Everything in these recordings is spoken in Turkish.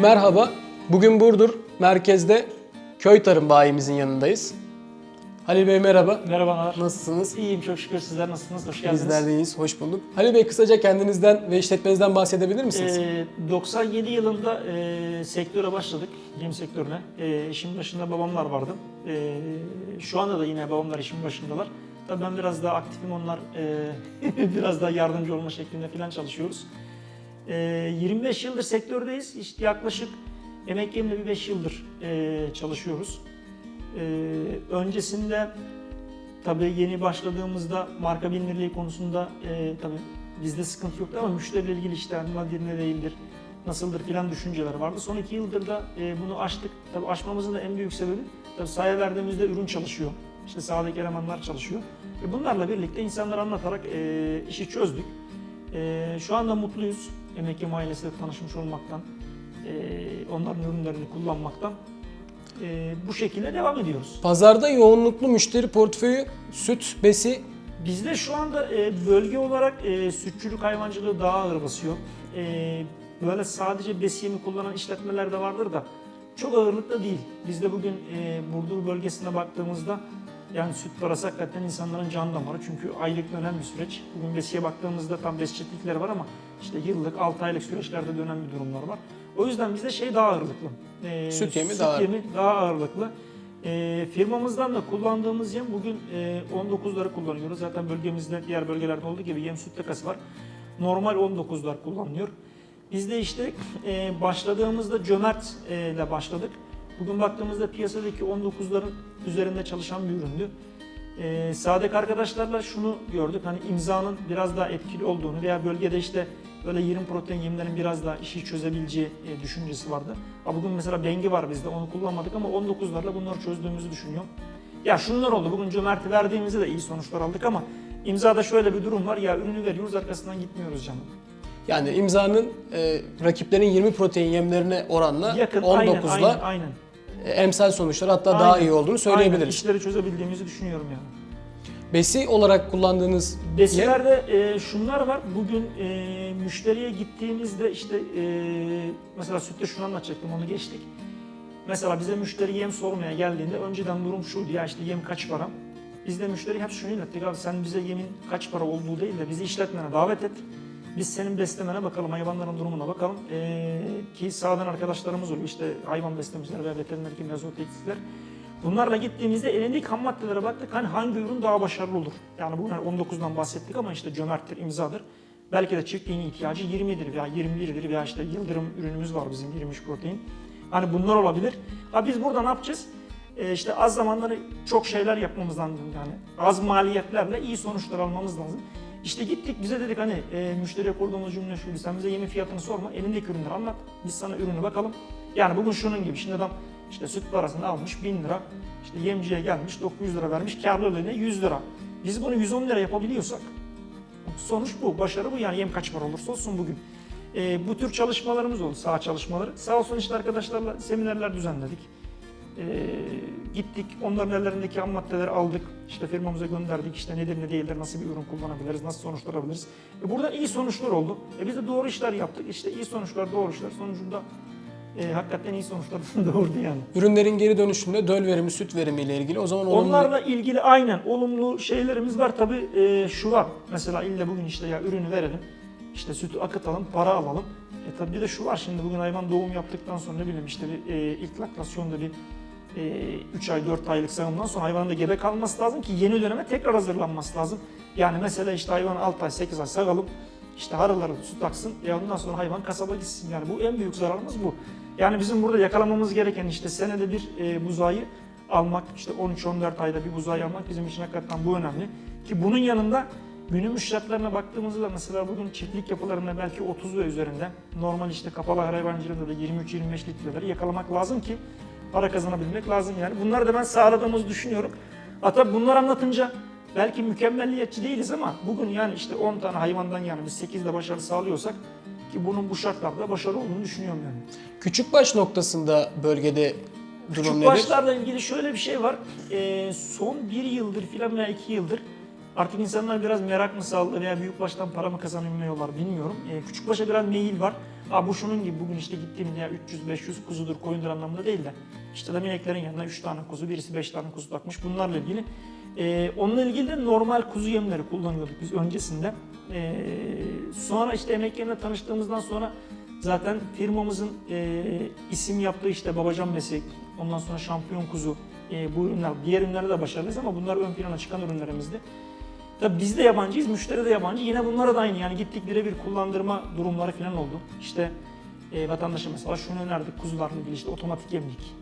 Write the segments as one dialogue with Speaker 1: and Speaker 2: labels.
Speaker 1: Merhaba. Bugün Burdur merkezde köy tarım bayimizin yanındayız. Halil Bey merhaba.
Speaker 2: Merhabalar.
Speaker 1: Nasılsınız?
Speaker 2: İyiyim çok şükür. Sizler nasılsınız? Hoş geldiniz.
Speaker 1: Bizler de iyiyiz. Hoş bulduk. Halil Bey kısaca kendinizden ve işletmenizden bahsedebilir misiniz?
Speaker 2: Ee, 97 yılında e, sektöre başladık, yem sektörüne. E, işin başında babamlar vardı. E, şu anda da yine babamlar işin başındalar. Tabii ben biraz daha aktifim, onlar e, biraz daha yardımcı olma şeklinde falan çalışıyoruz. E, 25 yıldır sektördeyiz. İşte yaklaşık emek yemle bir 5 yıldır e, çalışıyoruz. E, öncesinde Tabii yeni başladığımızda marka bilinirliği konusunda e, tabii bizde sıkıntı yoktu ama müşteriyle ilgili işte nedir ne değildir, nasıldır filan düşünceler vardı. Son iki yıldır da e, bunu aştık. Tabii aşmamızın da en büyük sebebi tabii sahaya verdiğimizde ürün çalışıyor. İşte sahadaki elemanlar çalışıyor. E, bunlarla birlikte insanlara anlatarak e, işi çözdük. E, şu anda mutluyuz. Emekli ailesiyle tanışmış olmaktan, e, onların ürünlerini kullanmaktan. E, bu şekilde devam ediyoruz.
Speaker 1: Pazarda yoğunluklu müşteri portföyü, süt, besi
Speaker 2: Bizde şu anda e, bölge olarak e, sütçülük hayvancılığı daha ağır basıyor. E, böyle sadece besiyemi kullanan işletmeler de vardır da çok ağırlıkta değil. Bizde bugün e, Burdur bölgesine baktığımızda yani süt parası hakikaten insanların can damarı. Çünkü aylık dönen bir süreç. Bugün besiye baktığımızda tam bes çiftlikleri var ama işte yıllık 6 aylık süreçlerde dönen bir durumlar var. O yüzden bizde şey daha ağırlıklı. E,
Speaker 1: Süt yemi
Speaker 2: süt
Speaker 1: daha-
Speaker 2: yemi daha ağırlıklı. E, firmamızdan da kullandığımız yem bugün e, 19'ları kullanıyoruz. Zaten bölgemizde diğer bölgelerde olduğu gibi yem süt takası var. Normal 19'lar kullanılıyor. Biz de işte e, başladığımızda cömert e, ile başladık. Bugün baktığımızda piyasadaki 19'ların üzerinde çalışan bir üründü. E, Sadek arkadaşlarla şunu gördük. Hani imzanın biraz daha etkili olduğunu veya bölgede işte böyle 20 protein yemlerin biraz daha işi çözebileceği e, düşüncesi vardı. Ha bugün mesela Bengi var bizde onu kullanmadık ama 19'larla bunları çözdüğümüzü düşünüyorum. Ya şunlar oldu bugün cömerti verdiğimizde de iyi sonuçlar aldık ama imzada şöyle bir durum var ya ürünü veriyoruz arkasından gitmiyoruz canım.
Speaker 1: yani imzanın e, rakiplerin 20 protein yemlerine oranla
Speaker 2: Yakın
Speaker 1: 19'la
Speaker 2: aynen aynen aynen.
Speaker 1: E, emsal sonuçlar hatta daha
Speaker 2: Aynen.
Speaker 1: iyi olduğunu
Speaker 2: Aynen,
Speaker 1: söyleyebiliriz.
Speaker 2: işleri çözebildiğimizi düşünüyorum yani.
Speaker 1: Besi olarak kullandığınız
Speaker 2: Besilerde e, şunlar var. Bugün e, müşteriye gittiğimizde işte e, mesela sütte şunu anlatacaktım onu geçtik. Mesela bize müşteri yem sormaya geldiğinde önceden durum şuydu ya işte yem kaç para? Biz de müşteri hep şunu ilettik abi sen bize yemin kaç para olduğu değil de bizi işletmene davet et. Biz senin beslemene bakalım, hayvanların durumuna bakalım. Ee, ki sağdan arkadaşlarımız oluyor işte hayvan beslemeciler ve veteriner kimyazotextikler. Bunlarla gittiğimizde elindeki ham maddelere baktık hani hangi ürün daha başarılı olur. Yani hani 19'dan bahsettik ama işte cömerttir, imzadır. Belki de çiftliğin ihtiyacı 20'dir veya 21'dir veya işte yıldırım ürünümüz var bizim 23 protein. Hani bunlar olabilir. Ha biz burada ne yapacağız? Ee, işte az zamanda hani çok şeyler yapmamız lazım yani. Az maliyetlerle iyi sonuçlar almamız lazım. İşte gittik bize dedik hani e, müşteriye kurduğumuz cümle şuydu. Sen bize yemin fiyatını sorma. Elindeki ürünleri anlat. Biz sana ürünü bakalım. Yani bugün şunun gibi. Şimdi adam işte süt parasını almış 1000 lira. İşte yemciye gelmiş 900 lira vermiş. Karlılığına 100 lira. Biz bunu 110 lira yapabiliyorsak sonuç bu. Başarı bu. Yani yem kaç para olursa olsun bugün. E, bu tür çalışmalarımız oldu. Sağ çalışmaları. Sağ olsun işte arkadaşlarla seminerler düzenledik. E, gittik onların ellerindeki ham maddeleri aldık. İşte firmamıza gönderdik. İşte nedir ne değildir, nasıl bir ürün kullanabiliriz, nasıl sonuçlar alabiliriz. E, buradan iyi sonuçlar oldu. E, biz de doğru işler yaptık. İşte iyi sonuçlar, doğru işler sonucunda e, hakikaten iyi sonuçlar doğurdu yani.
Speaker 1: ürünlerin geri dönüşünde döl verimi, süt verimi ile ilgili o zaman olumlu
Speaker 2: Onlarla ilgili aynen olumlu şeylerimiz var. Tabii e, şu var. Mesela ille bugün işte ya ürünü verelim. işte sütü akıtalım, para alalım. E tabii bir de şu var şimdi bugün hayvan doğum yaptıktan sonra ne bileyim işte bir e, ilk laktasyonda bir 3 ay 4 aylık sağımdan sonra hayvanın da gebe kalması lazım ki yeni döneme tekrar hazırlanması lazım. Yani mesela işte hayvan 6 ay 8 ay sağalım işte harıları süt aksın e ondan sonra hayvan kasaba gitsin. Yani bu en büyük zararımız bu. Yani bizim burada yakalamamız gereken işte senede bir e, buzayı almak, işte 13-14 ayda bir buzayı almak bizim için hakikaten bu önemli. Ki bunun yanında günümüz şartlarına baktığımızda mesela bugün çiftlik yapılarında belki 30 ve üzerinde normal işte kapalı hayvancılığında da 23-25 litreleri yakalamak lazım ki para kazanabilmek lazım yani. Bunları da ben sağladığımızı düşünüyorum. Hatta bunları anlatınca belki mükemmelliyetçi değiliz ama bugün yani işte 10 tane hayvandan yani biz 8'de başarı sağlıyorsak ki bunun bu şartlarda başarılı olduğunu düşünüyorum yani.
Speaker 1: Küçükbaş noktasında bölgede durum
Speaker 2: Küçük
Speaker 1: nedir?
Speaker 2: başlarla ilgili şöyle bir şey var. Ee, son bir yıldır filan veya iki yıldır artık insanlar biraz merak mı saldı veya büyük baştan para mı kazanamıyorlar bilmiyorum. Ee, küçük başa biraz meyil var. Aa bu şunun gibi bugün işte gittiğimde ya 300-500 kuzudur koyundur anlamında değil de işte de ineklerin yanına 3 tane kuzu birisi 5 tane kuzu takmış bunlarla ilgili. Ee, onunla ilgili de normal kuzu yemleri kullanıyorduk biz öncesinde. Ee, sonra işte emek yerine tanıştığımızdan sonra zaten firmamızın e, isim yaptığı işte Babacan Besi, ondan sonra Şampiyon Kuzu e, bu ürünler, diğer ürünlerde de başarılıyız ama bunlar ön plana çıkan ürünlerimizdi. Tabii biz de yabancıyız, müşteri de yabancı. Yine bunlara da aynı yani gittik birebir kullandırma durumları falan oldu. İşte e, vatandaşa mesela şunu önerdik kuzularla ilgili işte otomatik yemlik.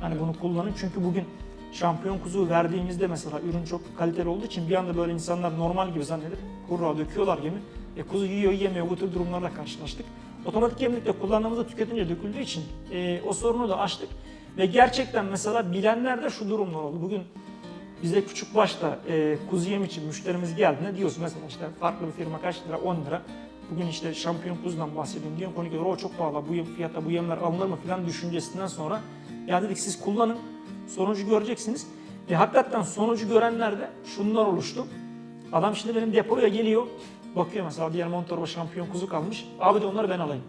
Speaker 2: Hani bunu kullanın çünkü bugün şampiyon kuzu verdiğimizde mesela ürün çok kaliteli olduğu için bir anda böyle insanlar normal gibi zannedip kurra döküyorlar gibi. E, kuzu yiyor yemiyor bu tür durumlarla karşılaştık. Otomatik yemlikte kullandığımızda tüketince döküldüğü için e, o sorunu da aştık. Ve gerçekten mesela bilenlerde şu durumlar oldu. Bugün bize küçük başta e, kuzu yem için müşterimiz geldiğinde diyorsun mesela işte farklı bir firma kaç lira 10 lira. Bugün işte şampiyon kuzudan bahsediyorum diyor. Konu o çok pahalı bu yem, fiyata bu yemler alınır mı filan düşüncesinden sonra ya dedik siz kullanın sonucu göreceksiniz. Ve hakikaten sonucu görenlerde şunlar oluştu. Adam şimdi benim depoya geliyor. Bakıyor mesela diğer montorba şampiyon kuzu kalmış. Abi de onları ben alayım.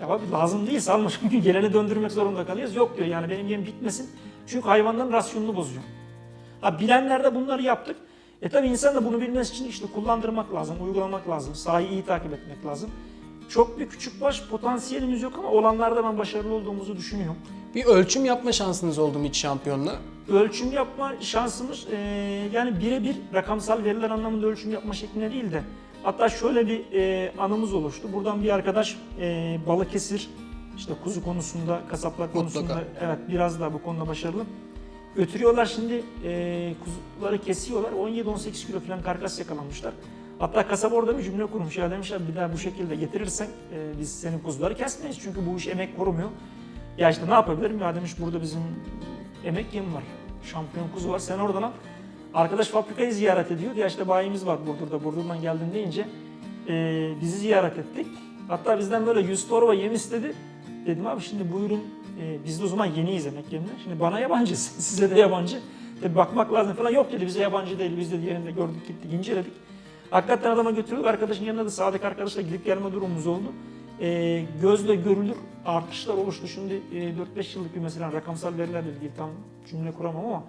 Speaker 2: Ya abi lazım değil salma çünkü geleni döndürmek zorunda kalıyoruz. Yok diyor yani benim yem bitmesin. Çünkü hayvanların rasyonunu bozuyor. Ha bilenler de bunları yaptık. E tabi insan da bunu bilmesi için işte kullandırmak lazım, uygulamak lazım, sahayı iyi takip etmek lazım. Çok bir küçük baş potansiyelimiz yok ama olanlarda ben başarılı olduğumuzu düşünüyorum.
Speaker 1: Bir ölçüm yapma şansınız oldu mu hiç şampiyonla?
Speaker 2: Ölçüm yapma şansımız e, yani birebir rakamsal veriler anlamında ölçüm yapma şeklinde değil de hatta şöyle bir e, anımız oluştu. Buradan bir arkadaş e, Balıkesir işte kuzu konusunda, kasaplar konusunda
Speaker 1: Mutlaka.
Speaker 2: evet biraz daha bu konuda başarılı. Götürüyorlar şimdi e, kuzuları kesiyorlar. 17-18 kilo falan karkas yakalanmışlar. Hatta kasap orada bir cümle kurmuş ya demişler bir daha bu şekilde getirirsen e, biz senin kuzuları kesmeyiz çünkü bu iş emek korumuyor. Ya işte ne yapabilirim ya demiş burada bizim emek yemi var. Şampiyon kuzu var sen oradan al. Arkadaş fabrikayı ziyaret ediyor. Ya işte bayimiz var Burdur'da. Burdur'dan geldim deyince e, bizi ziyaret ettik. Hatta bizden böyle 100 torba yem istedi. Dedim abi şimdi bu ürün e, biz de o zaman yeniyiz emek yemine. Şimdi bana yabancı, size de yabancı. Tabii bakmak lazım falan. Yok dedi bize yabancı değil. Biz de yerinde gördük gittik inceledik. Hakikaten adama götürüyoruz. Arkadaşın yanında da Sadık arkadaşla gidip gelme durumumuz oldu. E, gözle görülür artışlar oluştu. Şimdi e, 4-5 yıllık bir mesela rakamsal verilerle ilgili tam cümle kuramam ama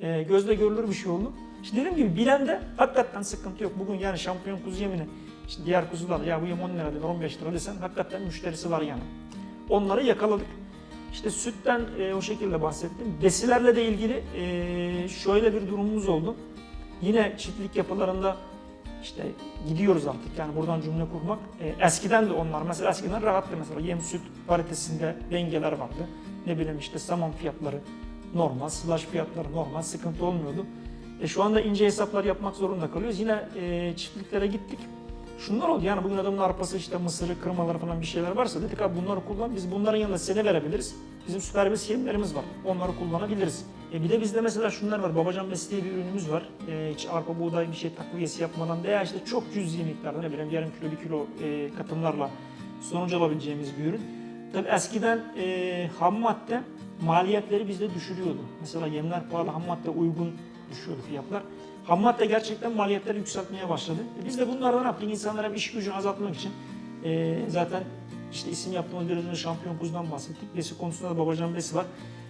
Speaker 2: e, gözle görülür bir şey oldu. İşte dediğim gibi bilen de hakikaten sıkıntı yok. Bugün yani şampiyon kuzu yemini işte diğer kuzular ya bu yem 10 lira dedi 15 lira desen hakikaten müşterisi var yani. Onları yakaladık. İşte sütten e, o şekilde bahsettim. Besilerle de ilgili e, şöyle bir durumumuz oldu. Yine çiftlik yapılarında işte gidiyoruz artık yani buradan cümle kurmak. E, eskiden de onlar mesela eskiden rahattı mesela yem süt paritesinde dengeler vardı. Ne bileyim işte saman fiyatları normal, slash fiyatları normal, sıkıntı olmuyordu. E, şu anda ince hesaplar yapmak zorunda kalıyoruz. Yine e, çiftliklere gittik. Şunlar oldu yani bugün adamın arpası işte mısırı, kırmaları falan bir şeyler varsa dedik abi bunları kullan. Biz bunların yanında sene verebiliriz. Bizim süper bes yemlerimiz var. Onları kullanabiliriz. E bir de bizde mesela şunlar var. Babacan diye bir ürünümüz var. E, hiç arpa buğday bir şey takviyesi yapmadan veya işte çok cüzi miktarda ne bileyim yarım kilo bir kilo e, katımlarla sonuç alabileceğimiz bir ürün. Tabii eskiden e, ham madde maliyetleri bizde düşürüyordu. Mesela yemler pahalı, ham madde uygun düşüyordu fiyatlar. Ham madde gerçekten maliyetleri yükseltmeye başladı. E biz de bunlardan ne yaptık? İnsanlara iş gücünü azaltmak için e, zaten işte isim yaptığımız önce şampiyon kuzudan bahsettik. Besi konusunda da babacan besi var.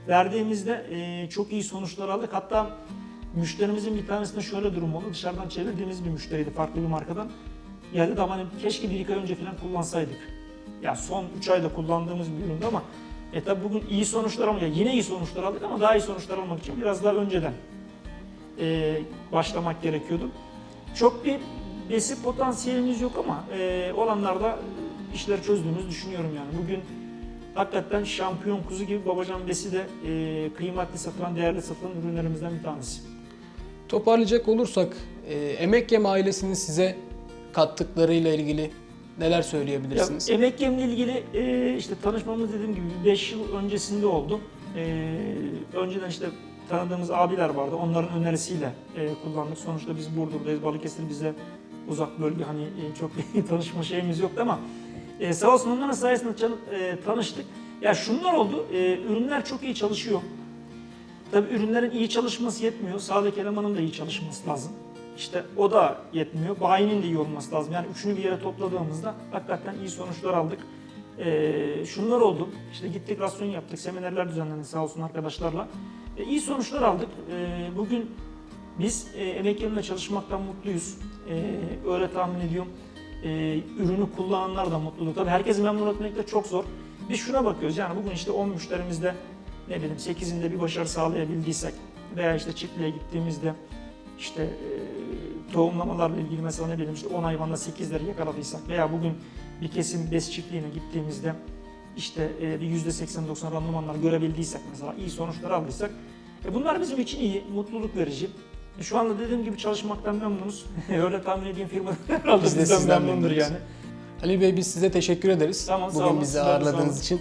Speaker 2: Verdiğimizde e, çok iyi sonuçlar aldık. Hatta müşterimizin bir tanesinde şöyle durum oldu. Dışarıdan çevirdiğimiz bir müşteriydi farklı bir markadan. Geldi de hani keşke bir iki ay önce falan kullansaydık. Ya son 3 ayda kullandığımız bir üründü ama e tabi bugün iyi sonuçlar almak, yine iyi sonuçlar aldık ama daha iyi sonuçlar almak için biraz daha önceden e, başlamak gerekiyordu. Çok bir besi potansiyelimiz yok ama e, olanlarda işleri çözdüğümüzü düşünüyorum yani. Bugün hakikaten şampiyon kuzu gibi babacan besi de e, kıymetli satılan, değerli satılan ürünlerimizden bir tanesi.
Speaker 1: Toparlayacak olursak e, Emek Yem ailesinin size kattıklarıyla ilgili neler söyleyebilirsiniz?
Speaker 2: Ya, emek yemle ilgili e, işte tanışmamız dediğim gibi 5 yıl öncesinde oldu. E, önceden işte tanıdığımız abiler vardı. Onların önerisiyle e, kullandık. Sonuçta biz Burdur'dayız. Balıkesir bize uzak bölge hani e, çok tanışma şeyimiz yoktu ama e, sağ olsun onların sayesinde çal- e, tanıştık. Ya şunlar oldu. E, ürünler çok iyi çalışıyor. Tabii ürünlerin iyi çalışması yetmiyor. Sağdaki elemanın da iyi çalışması lazım. İşte o da yetmiyor. Bayinin de iyi olması lazım. Yani üçünü bir yere topladığımızda hakikaten iyi sonuçlar aldık. E, şunlar oldu. İşte gittik rasyon yaptık, seminerler düzenledik sağ olsun arkadaşlarla. E, iyi sonuçlar aldık. E, bugün biz e, emeklerimle çalışmaktan mutluyuz. E, öyle tahmin ediyorum. E, ürünü kullananlar da mutludur. Tabii herkesi memnun etmek de çok zor. Biz şuna bakıyoruz yani bugün işte 10 müşterimizde ne bileyim 8'inde bir başarı sağlayabildiysek veya işte çiftliğe gittiğimizde işte e, tohumlamalarla ilgili mesela ne bileyim işte 10 hayvanda 8'leri yakaladıysak veya bugün bir kesim bes çiftliğine gittiğimizde işte e, bir %80-90 randımanlar görebildiysek mesela iyi sonuçlar aldıysak e, bunlar bizim için iyi, mutluluk verici. Şu anda dediğim gibi çalışmaktan memnunuz. Öyle tahmin edeyim firma herhalde
Speaker 1: Biz de
Speaker 2: bizden
Speaker 1: sizden
Speaker 2: memnundur
Speaker 1: memnunuz.
Speaker 2: yani.
Speaker 1: Ali Bey biz size teşekkür ederiz.
Speaker 2: Tamam, sağ
Speaker 1: Bugün
Speaker 2: olun.
Speaker 1: bizi
Speaker 2: Sizler de sağ
Speaker 1: ağırladığınız
Speaker 2: olun.
Speaker 1: için.